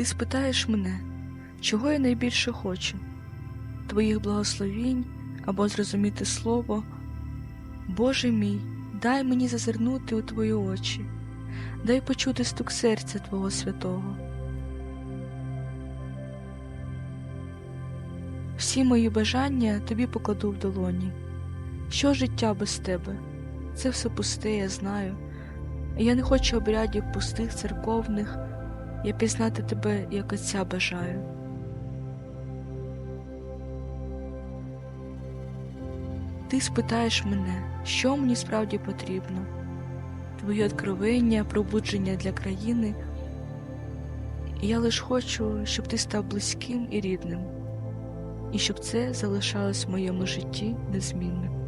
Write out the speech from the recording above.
Ти спитаєш мене, чого я найбільше хочу? Твоїх благословінь або зрозуміти слово. Боже мій, дай мені зазирнути у твої очі, дай почути стук серця Твого святого. Всі мої бажання тобі покладу в долоні. Що життя без тебе? Це все пусте, я знаю. Я не хочу обрядів пустих церковних, я пізнати тебе, як отця бажаю. Ти спитаєш мене, що мені справді потрібно, твої откровення, пробудження для країни. Я лиш хочу, щоб ти став близьким і рідним, і щоб це залишалось в моєму житті незмінним.